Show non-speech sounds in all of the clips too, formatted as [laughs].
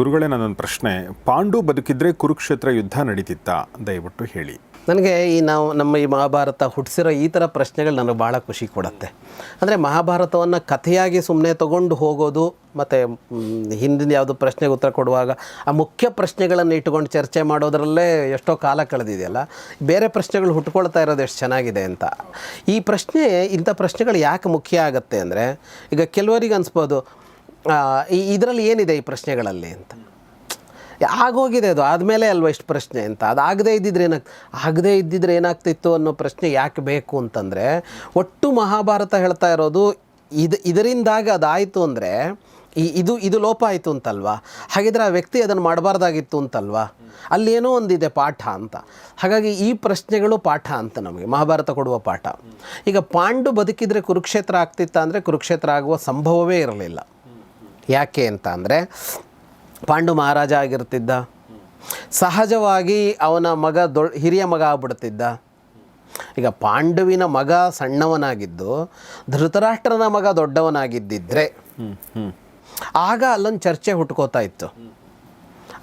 ಗುರುಗಳೇ ನನ್ನೊಂದು ಪ್ರಶ್ನೆ, ಪಾಂಡು ಬದುಕಿದ್ರೆ ಕುರುಕ್ಷೇತ್ರ ಯುದ್ಧ ನಡೀತಿತ್ತ? ದಯವಿಟ್ಟು ಹೇಳಿ. ನನಗೆ ಈ ನಾವು ನಮ್ಮ ಈ ಮಹಾಭಾರತ ಹುಟ್ಟಿಸಿರೋ ಈ ಥರ ಪ್ರಶ್ನೆಗಳು ನನಗೆ ಭಾಳ ಖುಷಿ ಕೊಡುತ್ತೆ. ಅಂದರೆ ಮಹಾಭಾರತವನ್ನು ಕಥೆಯಾಗಿ ಸುಮ್ಮನೆ ತಗೊಂಡು ಹೋಗೋದು, ಮತ್ತು ಹಿಂದಿನ ಯಾವುದು ಪ್ರಶ್ನೆಗೆ ಉತ್ತರ ಕೊಡುವಾಗ ಆ ಮುಖ್ಯ ಪ್ರಶ್ನೆಗಳನ್ನು ಇಟ್ಕೊಂಡು ಚರ್ಚೆ ಮಾಡೋದರಲ್ಲೇ ಎಷ್ಟೋ ಕಾಲ ಕಳೆದಿದೆಯಲ್ಲ, ಬೇರೆ ಪ್ರಶ್ನೆಗಳು ಹುಟ್ಕೊಳ್ತಾ ಇರೋದು ಎಷ್ಟು ಚೆನ್ನಾಗಿದೆ ಅಂತ. ಈ ಪ್ರಶ್ನೆ, ಇಂಥ ಪ್ರಶ್ನೆಗಳು ಯಾಕೆ ಮುಖ್ಯ ಆಗುತ್ತೆ ಅಂದರೆ, ಈಗ ಕೆಲವರಿಗೆ ಅನಿಸ್ಬೋದು ಇದರಲ್ಲಿ ಏನಿದೆ ಈ ಪ್ರಶ್ನೆಗಳಲ್ಲಿ ಅಂತ? ಆಗೋಗಿದೆ ಅದು. ಆದಮೇಲೆ ಅಲ್ವಾ ಇಷ್ಟು ಪ್ರಶ್ನೆ ಅಂತ? ಅದು ಆಗದೆ ಇದ್ದಿದ್ರೆ ಏನಾಗ್, ಆಗದೇ ಇದ್ದಿದ್ರೆ ಏನಾಗ್ತಿತ್ತು ಅನ್ನೋ ಪ್ರಶ್ನೆ ಯಾಕೆ ಬೇಕು ಅಂತಂದರೆ, ಒಟ್ಟು ಮಹಾಭಾರತ ಹೇಳ್ತಾ ಇರೋದು ಇದು, ಇದರಿಂದಾಗಿ ಅದಾಯಿತು ಅಂದರೆ, ಈ, ಇದು ಇದು ಲೋಪ ಆಯಿತು ಅಂತಲ್ವಾ? ಹಾಗಿದ್ರೆ ಆ ವ್ಯಕ್ತಿ ಅದನ್ನು ಮಾಡಬಾರ್ದಾಗಿತ್ತು ಅಂತಲ್ವಾ? ಏನೋ ಒಂದಿದೆ ಪಾಠ ಅಂತ. ಹಾಗಾಗಿ ಈ ಪ್ರಶ್ನೆಗಳು ಪಾಠ ಅಂತ ನಮಗೆ, ಮಹಾಭಾರತ ಕೊಡುವ ಪಾಠ. ಈಗ ಪಾಂಡು ಬದುಕಿದರೆ ಕುರುಕ್ಷೇತ್ರ ಆಗ್ತಿತ್ತ ಅಂದರೆ ಕುರುಕ್ಷೇತ್ರ ಆಗುವ ಸಂಭವವೇ ಇರಲಿಲ್ಲ. ಯಾಕೆ ಅಂತ ಅಂದರೆ ಪಾಂಡು ಮಹಾರಾಜ ಆಗಿರ್ತಿದ್ದ. ಸಹಜವಾಗಿ ಅವನ ಮಗ ದೊ ಹಿರಿಯ ಮಗ ಆಗ್ಬಿಡ್ತಿದ್ದ. ಈಗ ಪಾಂಡುವಿನ ಮಗ ಸಣ್ಣವನಾಗಿದ್ದು ಧೃತರಾಷ್ಟ್ರನ ಮಗ ದೊಡ್ಡವನಾಗಿದ್ದಿದ್ರೆ ಆಗ ಅಲ್ಲೊಂದು ಚರ್ಚೆ ಹುಟ್ಕೋತಾ ಇತ್ತು.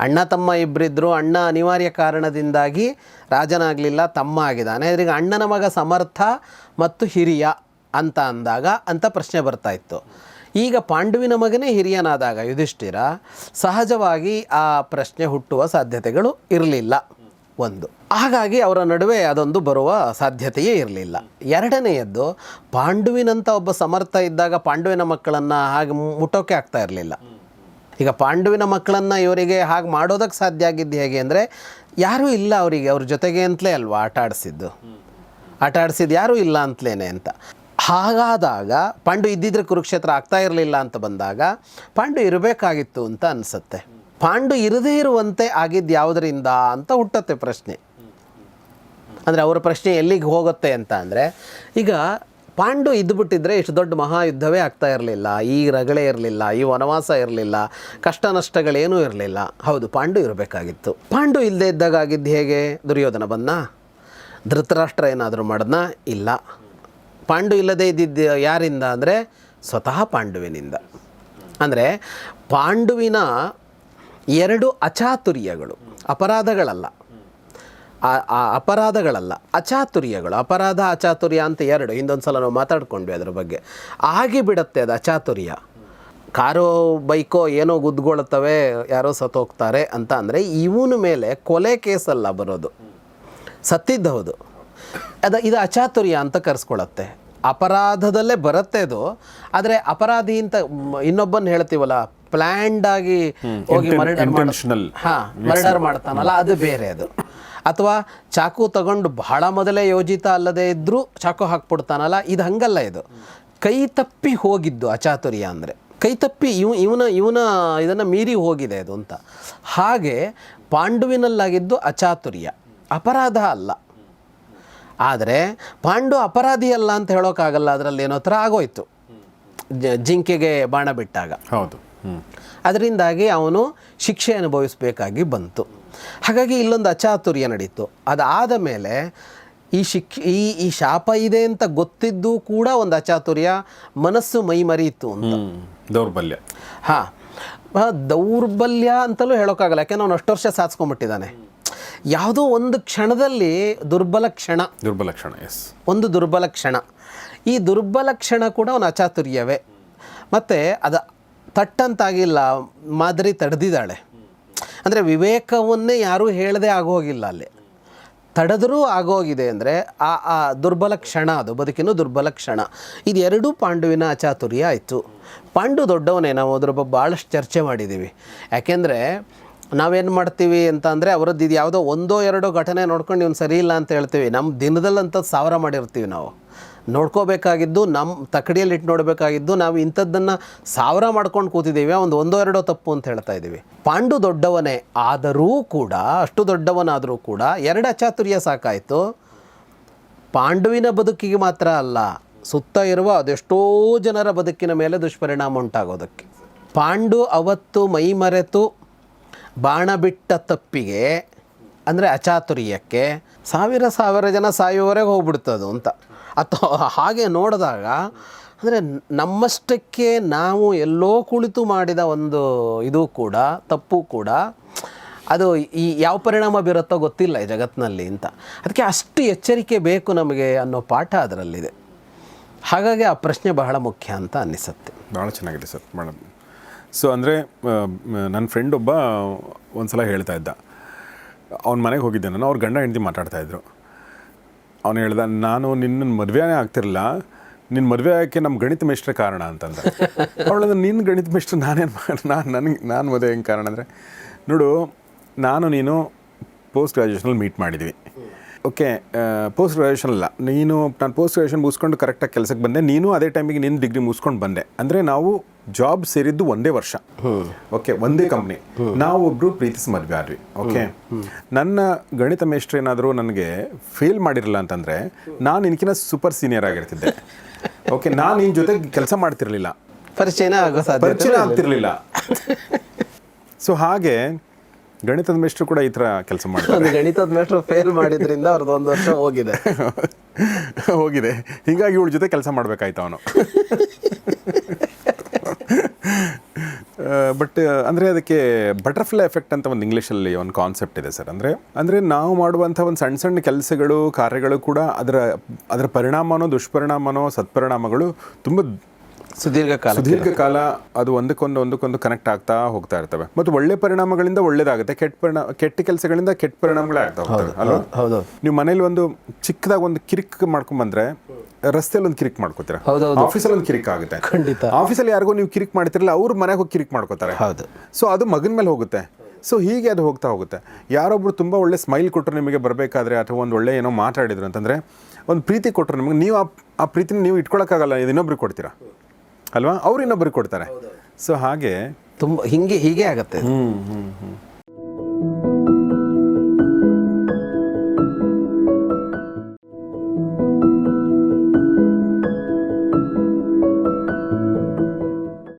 ಅಣ್ಣ ತಮ್ಮ ಇಬ್ಬರಿದ್ದರು ಅಣ್ಣ ಅನಿವಾರ್ಯ ಕಾರಣದಿಂದಾಗಿ ರಾಜನಾಗಲಿಲ್ಲ ತಮ್ಮ ಆಗಿದ್ದಾನೆ. ಈಗ ಅಣ್ಣನ ಮಗ ಸಮರ್ಥ ಮತ್ತು ಹಿರಿಯ ಅಂತ ಅಂದಾಗ ಅಂತ ಪ್ರಶ್ನೆ ಬರ್ತಾ ಇತ್ತು. ಈಗ ಪಾಂಡುವಿನ ಮಗನೇ ಹಿರಿಯನಾದಾಗ ಯುಧಿಷ್ಠಿರ ಸಹಜವಾಗಿ ಆ ಪ್ರಶ್ನೆ ಹುಟ್ಟುವ ಸಾಧ್ಯತೆಗಳು ಇರಲಿಲ್ಲ. ಒಂದು. ಹಾಗಾಗಿ ಅವರ ನಡುವೆ ಅದೊಂದು ಬರುವ ಸಾಧ್ಯತೆಯೇ ಇರಲಿಲ್ಲ. ಎರಡನೆಯದ್ದು ಪಾಂಡುವಿನಂಥ ಒಬ್ಬ ಸಮರ್ಥ ಇದ್ದಾಗ ಪಾಂಡುವಿನ ಮಕ್ಕಳನ್ನು ಹಾಗೆ ಮುಟ್ಟೋಕೆ ಆಗ್ತಾ ಇರಲಿಲ್ಲ. ಈಗ ಪಾಂಡುವಿನ ಮಕ್ಕಳನ್ನು ಇವರಿಗೆ ಹಾಗೆ ಮಾಡೋದಕ್ಕೆ ಸಾಧ್ಯ ಆಗಿದ್ದು ಹೇಗೆ ಅಂದರೆ, ಯಾರೂ ಇಲ್ಲ ಅವರಿಗೆ, ಅವ್ರ ಜೊತೆಗೆ ಅಂತಲೇ ಅಲ್ವಾ ಆಟ ಆಡಿಸಿದ್ದು? ಆಟ ಆಡಿಸಿದ್ದು ಯಾರೂ ಇಲ್ಲ ಅಂತಲೇ ಅಂತ. ಹಾಗಾದಾಗ ಪಾಂಡು ಇದ್ದಿದ್ರೆ ಕುರುಕ್ಷೇತ್ರ ಆಗ್ತಾ ಇರಲಿಲ್ಲ ಅಂತ ಬಂದಾಗ ಪಾಂಡು ಇರಬೇಕಾಗಿತ್ತು ಅಂತ ಅನಿಸುತ್ತೆ. ಪಾಂಡು ಇರದೇ ಇರುವಂತೆ ಆಗಿದ್ದು ಯಾವುದರಿಂದ ಅಂತ ಹುಟ್ಟತ್ತೆ ಪ್ರಶ್ನೆ. ಅಂದರೆ ಅವರ ಪ್ರಶ್ನೆ ಎಲ್ಲಿಗೆ ಹೋಗುತ್ತೆ ಅಂತ ಅಂದರೆ, ಈಗ ಪಾಂಡು ಇದ್ದುಬಿಟ್ಟಿದ್ರೆ ಇಷ್ಟು ದೊಡ್ಡ ಮಹಾಯುದ್ಧವೇ ಆಗ್ತಾ ಇರಲಿಲ್ಲ, ಈ ರಗಳೆ ಇರಲಿಲ್ಲ, ಈ ವನವಾಸ ಇರಲಿಲ್ಲ, ಕಷ್ಟ ನಷ್ಟಗಳೇನೂ ಇರಲಿಲ್ಲ. ಹೌದು, ಪಾಂಡು ಇರಬೇಕಾಗಿತ್ತು. ಪಾಂಡು ಇಲ್ಲದೆ ಇದ್ದಾಗ ಆಗಿದ್ದು ಹೇಗೆ? ದುರ್ಯೋಧನ ಬಂದ ಧೃತರಾಷ್ಟ್ರ ಏನಾದರೂ ಮಾಡಿದ್ನ? ಇಲ್ಲ. ಪಾಂಡು ಇಲ್ಲದೆ ಇದ್ದಿದ್ದು ಯಾರಿಂದ ಅಂದರೆ ಸ್ವತಃ ಪಾಂಡುವಿನಿಂದ. ಅಂದರೆ ಪಾಂಡುವಿನ ಎರಡು ಅಚಾತುರ್ಯಗಳು, ಅಪರಾಧಗಳಲ್ಲ. ಆ- ಅಪರಾಧಗಳಲ್ಲ, ಅಚಾತುರ್ಯಗಳು, ಅಪರಾಧ, ಅಚಾತುರ್ಯ ಅಂತ ಎರಡು ಹಿಂದೊಂದು ಸಲ ನಾವು ಮಾತಾಡ್ಕೊಂಡ್ವಿ ಅದ್ರ ಬಗ್ಗೆ. ಆಗಿಬಿಡತ್ತೆ ಅದು ಅಚಾತುರ್ಯ. ಕಾರೋ ಬೈಕೋ ಏನೋ ಗುದ್ಗೊಳ್ತವೆ, ಯಾರೋ ಸತ್ತೋಗ್ತಾರೆ ಅಂತ ಅಂದರೆ ಇವನ ಮೇಲೆ ಕೊಲೆ ಕೇಸಲ್ಲ ಬರೋದು. ಸತ್ತಿದ್ದ ಹೌದು ಅದ ಇದು ಅಚಾತುರ್ಯ ಅಂತ ಕರೆಸ್ಕೊಳತ್ತೆ. ಅಪರಾಧದಲ್ಲೇ ಬರುತ್ತೆ ಅದು ಆದರೆ ಅಪರಾಧಿ ಅಂತ ಇನ್ನೊಬ್ಬನ ಹೇಳ್ತೀವಲ್ಲ ಪ್ಲ್ಯಾಂಡ್ ಆಗಿ ಹೋಗಿ. ಹಾ ಮರ್ಡರ್ ಮಾಡ್ತಾನಲ್ಲ ಅದು ಬೇರೆ ಅದು. ಅಥವಾ ಚಾಕು ತಗೊಂಡು ಬಹಳ ಮೊದಲೇ ಯೋಜಿತ ಅಲ್ಲದೆ ಇದ್ದರೂ ಚಾಕು ಹಾಕ್ಬಿಡ್ತಾನಲ್ಲ ಇದು ಹಂಗಲ್ಲ ಇದು. ಕೈ ತಪ್ಪಿ ಹೋಗಿದ್ದು ಅಚಾತುರ್ಯ ಅಂದರೆ. ಕೈ ತಪ್ಪಿ ಇವ್ ಇವನ ಇವನ ಇದನ್ನು ಮೀರಿ ಹೋಗಿದೆ ಅದು ಅಂತ. ಹಾಗೆ ಪಾಂಡುವಿನಲ್ಲಾಗಿದ್ದು ಅಚಾತುರ್ಯ. ಅಪರಾಧ ಅಲ್ಲ. ಆದರೆ ಪಾಂಡು ಅಪರಾಧಿ ಅಲ್ಲ ಅಂತ ಹೇಳೋಕ್ಕಾಗಲ್ಲ ಅದರಲ್ಲಿ ಏನೋ ಥರ ಆಗೋಯ್ತು. ಜ- ಜಿಂಕೆಗೆ ಬಾಣ ಬಿಟ್ಟಾಗ. ಹೌದು. ಅದರಿಂದಾಗಿ ಅವನು ಶಿಕ್ಷೆ ಅನುಭವಿಸಬೇಕಾಗಿ ಬಂತು. ಹಾಗಾಗಿ ಇಲ್ಲೊಂದು ಅಚಾತುರ್ಯ ನಡೀತು. ಅದಾದ ಮೇಲೆ ಈ ಶಿಕ್ಷೆ ಈ ಈ ಶಾಪ ಇದೆ ಅಂತ ಗೊತ್ತಿದ್ದು ಕೂಡ ಒಂದು ಅಚಾತುರ್ಯ ಮನಸ್ಸು ಮೈ ಮರೀತು ಅಂತ. ದೌರ್ಬಲ್ಯ. ಹಾಂ. ದೌರ್ಬಲ್ಯ ಅಂತಲೂ ಹೇಳೋಕ್ಕಾಗಲ್ಲ ಯಾಕೆಂದ್ರೆ ಅವನು ಅಷ್ಟು ವರ್ಷ ಸಾಧಿಸ್ಕೊಂಡ್ಬಿಟ್ಟಿದ್ದಾನೆ. ಯಾವುದೋ ಒಂದು ಕ್ಷಣದಲ್ಲಿ ದುರ್ಬಲ ಕ್ಷಣ. ದುರ್ಬಲ ಕ್ಷಣ ಎಸ್ ಒಂದು ದುರ್ಬಲ ಕ್ಷಣ. ಈ ದುರ್ಬಲ ಕ್ಷಣ ಕೂಡ ಅವನ ಅಚಾತುರ್ಯವೇ. ಮತ್ತು ಅದು ತಟ್ಟಂತಾಗಿಲ್ಲ ಮಾದರಿ ತಡೆದಿದ್ದಾಳೆ. ಅಂದರೆ ವಿವೇಕವನ್ನೇ ಯಾರೂ ಹೇಳದೆ ಆಗೋಗಿಲ್ಲ ಅಲ್ಲಿ. ತಡೆದರೂ ಆಗೋಗಿದೆ ಅಂದರೆ ಆ ಆ ದುರ್ಬಲ ಕ್ಷಣ ಅದು ಬದುಕಿನ ದುರ್ಬಲ ಕ್ಷಣ. ಇದು ಎರಡೂ ಪಾಂಡುವಿನ ಅಚಾತುರ್ಯ ಆಯಿತು. ಪಾಂಡು ದೊಡ್ಡವನೇ ನಾವು ಅದ್ರ ಬಗ್ಗೆ ಭಾಳಷ್ಟು ಚರ್ಚೆ ಮಾಡಿದ್ದೀವಿ ಯಾಕೆಂದರೆ ನಾವೇನು ಮಾಡ್ತೀವಿ ಅಂತ ಅಂದರೆ ಅವರದ್ದು ಇದು ಯಾವುದೋ ಒಂದೋ ಎರಡೋ ಘಟನೆ ನೋಡ್ಕೊಂಡು ಇವ್ನು ಸರಿ ಇಲ್ಲ ಅಂತ ಹೇಳ್ತೀವಿ. ನಮ್ಮ ದಿನದಲ್ಲಂಥದ್ದು ಸಾವಿರ ಮಾಡಿರ್ತೀವಿ ನಾವು. ನೋಡ್ಕೋಬೇಕಾಗಿದ್ದು ನಮ್ಮ ತಕಡಿಯಲ್ಲಿ ಇಟ್ಟು ನೋಡಬೇಕಾಗಿದ್ದು, ನಾವು ಇಂಥದ್ದನ್ನು ಸಾವಿರ ಮಾಡ್ಕೊಂಡು ಕೂತಿದ್ದೀವಿ. ಒಂದು ಒಂದೋ ಎರಡೋ ತಪ್ಪು ಅಂತ ಹೇಳ್ತಾ ಇದ್ದೀವಿ. ಪಾಂಡು ದೊಡ್ಡವನೇ ಆದರೂ ಕೂಡ, ಅಷ್ಟು ದೊಡ್ಡವನಾದರೂ ಕೂಡ, ಎರಡು ಅಚಾತುರ್ಯ ಸಾಕಾಯಿತು. ಪಾಂಡುವಿನ ಬದುಕಿಗೆ ಮಾತ್ರ ಅಲ್ಲ, ಸುತ್ತ ಇರುವ ಅದೆಷ್ಟೋ ಜನರ ಬದುಕಿನ ಮೇಲೆ ದುಷ್ಪರಿಣಾಮ ಉಂಟಾಗೋದಕ್ಕೆ. ಪಾಂಡು ಅವತ್ತು ಮೈಮರೆತು ಬಾಣ ಬಿಟ್ಟ ತಪ್ಪಿಗೆ ಅಂದರೆ ಅಚಾತುರ್ಯಕ್ಕೆ ಸಾವಿರ ಸಾವಿರ ಜನ ಸಾಯುವವರೆಗೆ ಹೋಗ್ಬಿಡ್ತದು ಅಂತ. ಅಥವಾ ಹಾಗೆ ನೋಡಿದಾಗ, ಅಂದರೆ ನಮ್ಮಷ್ಟಕ್ಕೆ ನಾವು ಎಲ್ಲೋ ಕುಳಿತು ಮಾಡಿದ ಒಂದು ಇದು ಕೂಡ, ತಪ್ಪು ಕೂಡ, ಅದು ಈ ಯಾವ ಪರಿಣಾಮ ಬೀರುತ್ತೋ ಗೊತ್ತಿಲ್ಲ ಈ ಜಗತ್ತಿನಲ್ಲಿ ಅಂತ. ಅದಕ್ಕೆ ಅಷ್ಟು ಎಚ್ಚರಿಕೆ ಬೇಕು ನಮಗೆ ಅನ್ನೋ ಪಾಠ ಅದರಲ್ಲಿದೆ. ಹಾಗಾಗಿ ಆ ಪ್ರಶ್ನೆ ಬಹಳ ಮುಖ್ಯ ಅಂತ ಅನ್ನಿಸುತ್ತೆ. ಭಾಳ ಚೆನ್ನಾಗಿದೆ ಸರ್ ಭಾಳ ಸೊ ಅಂದರೆ ನನ್ನ ಫ್ರೆಂಡ್ ಒಬ್ಬ ಒಂದು ಸಲ ಹೇಳ್ತಾ ಇದ್ದ. ಅವ್ನ ಮನೆಗೆ ಹೋಗಿದ್ದೆ ನಾನು ಅವ್ರ ಗಂಡ ಹೆಂಡತಿ ಮಾತಾಡ್ತಾ ಇದ್ರು. ಅವನು ಹೇಳ್ದ ನಾನು ನಿನ್ನ ಮದುವೆನೇ ಆಗ್ತಿರಲಿಲ್ಲ ನಿನ್ನ ಮದುವೆ ಆಗೋಕ್ಕೆ ನಮ್ಮ ಗಣಿತ ಮೇಷ್ಟ್ರೆ ಕಾರಣ ಅಂತಂದ. [laughs] ಅವಳದ ನಿನ್ನ ಗಣಿತ ಮೇಷ್ಟ್ರು ನಾನೇನು ನಾನು ನನಗೆ ನಾನು ಮದುವೆ ಹೆಂಗೆ ಕಾರಣ ಅಂದರೆ ನೋಡು ನಾನು ನೀನು ಪೋಸ್ಟ್ ಗ್ರ್ಯಾಜುಯೇಷನಲ್ಲಿ ಮೀಟ್ ಮಾಡಿದ್ವಿ. ಓಕೆ ಪೋಸ್ಟ್ ಗ್ರ್ಯಾಜುಯೇಷನ್ ಅಲ್ಲ ನೀನು ನಾನು ಪೋಸ್ಟ್ ಗ್ರಾಜುಯೇಷನ್ ಮುಗಿಸ್ಕೊಂಡು ಕರೆಕ್ಟಾಗಿ ಕೆಲಸಕ್ಕೆ ಬಂದೆ ನೀನು ಅದೇ ಟೈಮಿಗೆ ನಿನ್ನ ಡಿಗ್ರಿ ಮುಗಿಸ್ಕೊಂಡು ಬಂದೆ. ಅಂದರೆ ನಾವು ಜಾಬ್ ಸೇರಿದ್ದು ಒಂದೇ ವರ್ಷ. ಓಕೆ ಒಂದೇ ಕಂಪ್ನಿ ನಾವು ಒಬ್ರು ಪ್ರೀತಿಸಿ ಮದ್ವೆ ಆದ್ವಿ. ಓಕೆ ನನ್ನ ಗಣಿತ ಮೇಷ್ಟ್ರು ಏನಾದರೂ ನನಗೆ ಫೇಲ್ ಮಾಡಿರಲಿಲ್ಲ ಅಂತಂದರೆ ನಾನು ಇನ್ಕಿನ ಸೂಪರ್ ಸೀನಿಯರ್ ಆಗಿರ್ತಿದ್ದೆ. ಓಕೆ ನಾನು ನಿನ್ನ ಜೊತೆ ಕೆಲಸ ಮಾಡ್ತಿರ್ಲಿಲ್ಲ. ಪರಿಚಯನ ಆಗೋ ಸಾಧ್ಯ ಪರಿಚಯ ಆಗ್ತಿರ್ಲಿಲ್ಲ. ಸೊ ಹಾಗೆ ಗಣಿತದ ಮೇಷ್ಟ್ರು ಕೂಡ ಈ ಥರ ಕೆಲಸ ಮಾಡ್ತಾರೆ. ಗಣಿತದ ಮೇಷ್ಟ್ರು ಫೇಲ್ ಮಾಡಿದ್ರಿಂದ ಅವ್ರದ್ದು ಒಂದು ವರ್ಷ ಹೋಗಿದೆ. [laughs] ಹೋಗಿದೆ. ಹೀಗಾಗಿ ಇವಳ ಜೊತೆ ಕೆಲಸ ಮಾಡಬೇಕಾಯ್ತು ಅವನು. [laughs] ಬಟ್ ಅಂದರೆ ಅದಕ್ಕೆ ಬಟರ್ಫ್ಲೈ ಎಫೆಕ್ಟ್ ಅಂತ ಒಂದು ಇಂಗ್ಲೀಷಲ್ಲಿ ಒಂದು ಕಾನ್ಸೆಪ್ಟ್ ಇದೆ ಸರ್. ಅಂದರೆ ಅಂದರೆ ನಾವು ಮಾಡುವಂಥ ಒಂದು ಸಣ್ಣ ಸಣ್ಣ ಕೆಲಸಗಳು ಕಾರ್ಯಗಳು ಕೂಡ ಅದರ ಅದರ ಪರಿಣಾಮನೋ ದುಷ್ಪರಿಣಾಮನೋ ಸತ್ಪರಿಣಾಮಗಳು ತುಂಬ ಸುದೀರ್ಘ ಕಾಲ ಸುದೀರ್ಘ ಕಾಲ ಅದು ಒಂದಕ್ಕೊಂದು ಒಂದಕ್ಕೊಂದು ಕನೆಕ್ಟ್ ಆಗ್ತಾ ಹೋಗ್ತಾ ಇರ್ತವೆ. ಮತ್ತು ಒಳ್ಳೆ ಪರಿಣಾಮಗಳಿಂದ ಒಳ್ಳೇದಾಗುತ್ತೆ. ಕೆಟ್ಟ ಪರಿಣಾಮ ಕೆಟ್ಟ ಕೆಲಸಗಳಿಂದ ಕೆಟ್ಟ ಪರಿಣಾಮಗಳೇ ಆಗ್ತಾ ಹೋಗ್ತವೆ ಅಲ್ವಾ? ಹೌದು ನೀವು ಮನೇಲಿ ಒಂದು ಚಿಕ್ಕದಾಗಿ ಒಂದು ಕಿರಿಕ್ ಮಾಡ್ಕೊಂಡ್ ಬಂದ್ರೆ ರಸ್ತೆಯಲ್ಲಿ ಒಂದು ಕಿರಿಕ್ ಮಾಡ್ಕೋತೀರಾ? ಹೌದೌದು. ಆಫೀಸಲ್ಲಿ ಒಂದು ಕಿರಿಕ್ ಆಗುತ್ತೆ. ಖಂಡಿತ. ಆಫೀಸಲ್ಲಿ ಯಾರಿಗೋ ನೀವು ಕಿರಿಕ್ ಮಾಡ್ತಿರಲ್ಲ ಅವ್ರ ಮನೆಗೆ ಹೋಗಿ ಕಿರಿಕ್ ಮಾಡ್ಕೋತಾರೆ. ಹೌದು. ಸೊ ಅದು ಮಗನ ಮೇಲೆ ಹೋಗುತ್ತೆ. ಸೊ ಹೀಗೆ ಅದು ಹೋಗ್ತಾ ಹೋಗುತ್ತೆ. ಯಾರೊಬ್ರು ತುಂಬ ಒಳ್ಳೆ ಸ್ಮೈಲ್ ಕೊಟ್ಟರು ನಿಮಗೆ ಬರಬೇಕಾದ್ರೆ ಅಥವಾ ಒಂದು ಒಳ್ಳೆ ಏನೋ ಮಾತಾಡಿದ್ರು ಅಂತಂದರೆ ಒಂದು ಪ್ರೀತಿ ಕೊಟ್ಟರು ನಿಮಗೆ ನೀವು ಆ ಆ ಪ್ರೀತಿನ ನೀವು ಇಟ್ಕೊಳಕ್ಕಾಗಲ್ಲ ಇದು ಇನ್ನೊಬ್ರಿಗೆ ಕೊಡ್ತೀರಾ? ಅಲ್ವಾ? ಅವ್ರು ಇನ್ನೊಬ್ರಿಗೆ ಕೊಡ್ತಾರೆ. ಸೊ ಹಾಗೆ ತುಂಬ ಹಿಂಗೆ ಹೀಗೆ ಆಗುತ್ತೆ. ಹ್ಞೂ ಹ್ಞೂ ಹ್ಞೂ